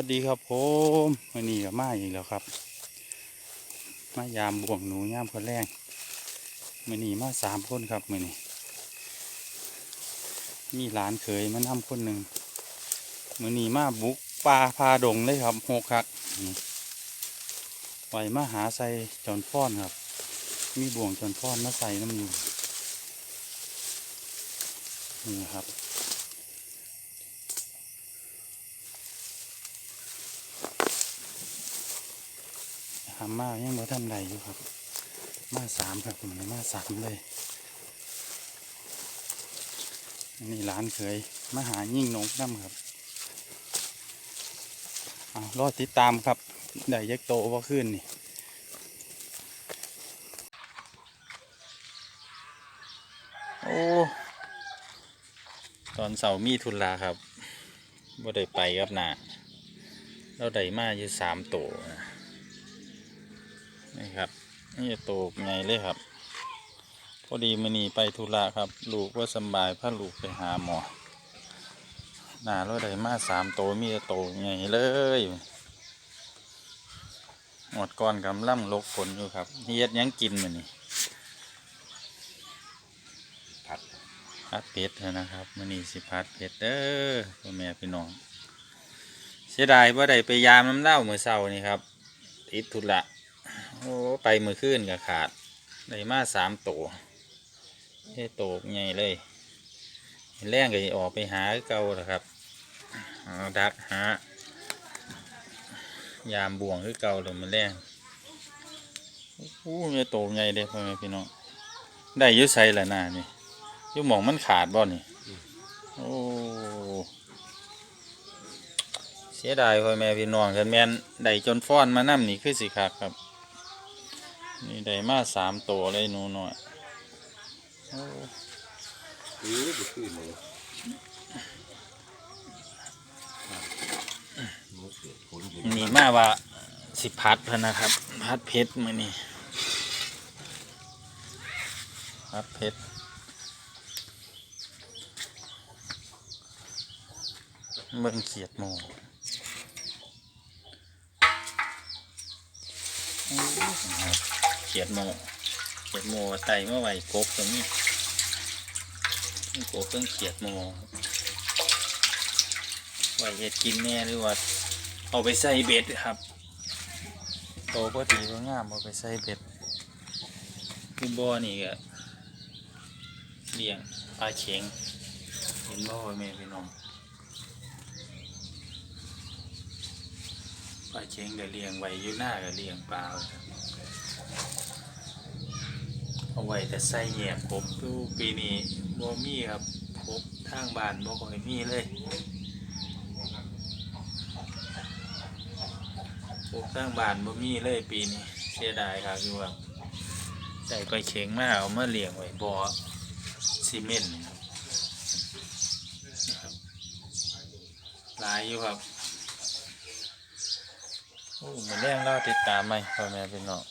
วัสดีครับผมวันนี้กับมาอีกแล้วครับ มายามบ่วงหนูย่ามคนแรกมื่อนี้มาสามคนครับมื่อนี้มีหลานเคยมานำคนหนึ่งมื่อนี้มาบุกป่าพาดงเลยครับหกคักไหวมาหาใส่จอนฟ้อนครับ มีบ่วงจอนฟ้อนมาใส่น้ำอยู่นี่ครับ ทำมายังบ่ทันใดอยู่ครับ มาสามครับผมมาสามเลยนี่ร้านเคยมาหายิ่งนกน้ำครับเอารอติดตามครับได้ยักโตว่าขึ้นนี่โอ้ตอนเสาร์มีทุนลาครับบ่ได้ไปครับนาเราได้มาอยู่สามโตนะ นี่ครับนี่โตกไงเลยครับ พอดีมันนี่ไปธุระครับ ลูกว่าสำบายพาลูกไปหาหมอหนาเราได้มาสามโตมีแต่โตไงเลยหมดก้อนกำลังลกฝนอยู่ครับเฮ็ดหยังกินมันนี่ผัดพัดเผ็ดนะครับมันนี่สิพัดเผ็ดเด้อพ่อแม่พี่น้องเสียดายว่าได้ไปยามน้ำเล่าเมื่อเช้านี่ครับติดธุระ โอ้ไปมือขึ้นกับขาดได้มาสามตัวเฮ้โตกใหญ่เลยแรงก็ออกไปหาคือเก่าละครับดักหายามบ่วงคือเก่าเลยมันแรงโอ้ยโตกใหญ่เลยพ่อแม่พี่น้องได้ยุ่ใส่ละหน้านี่ยุ่หมองมันขาดบ่นี่โอ้เสียดายพ่อแม่พี่น้องกันแม่นได้จนฟ้อนมานั่มนี่คือสิคักครับ นี่ได้มาสามตัวเลยหนูหน่อยอือบุขึ้นเลยมันเกิดผลอยู่นี่มาว่าสิพัดพนะครับ พัดเพชรมือนี่พัดเพชรเบิ่งเขียดโมโอ้ครับ เขียดโมเขียดโมไตเมื่อไหร่กบตรงนี้กบเพิ่งเขียดโมไว้เห็ดกินแน่หรือว่าเอาไปใส่เบ็ดครับโตก็ดีก็งามเอาไปใส่เบ็ดคือบ่อนี่ก็เลี้ยงปลาเข็งเห็นบ่อแม่พี่น้องปลาเข็งก็เลี้ยงไว้อยู่หน้าก็เลี้ยงปลาครับ เอาไว้แต่ใส่แหยกกบดูปีนี้บ่มีครับกบทางบ้านบ่ค่อยมีเลยปลูกสร้างบ้านบ่มีเลยปีนี้เสียดายครับคือว่าใส่ไปเข็งมาเอามาเลี้ยงไว้บ่อซีเมนต์นะครับนี่ครับหลายอยู่ครับโอ้เหมือนแรงเราติดตามไหมพ่อแม่พี่น้อง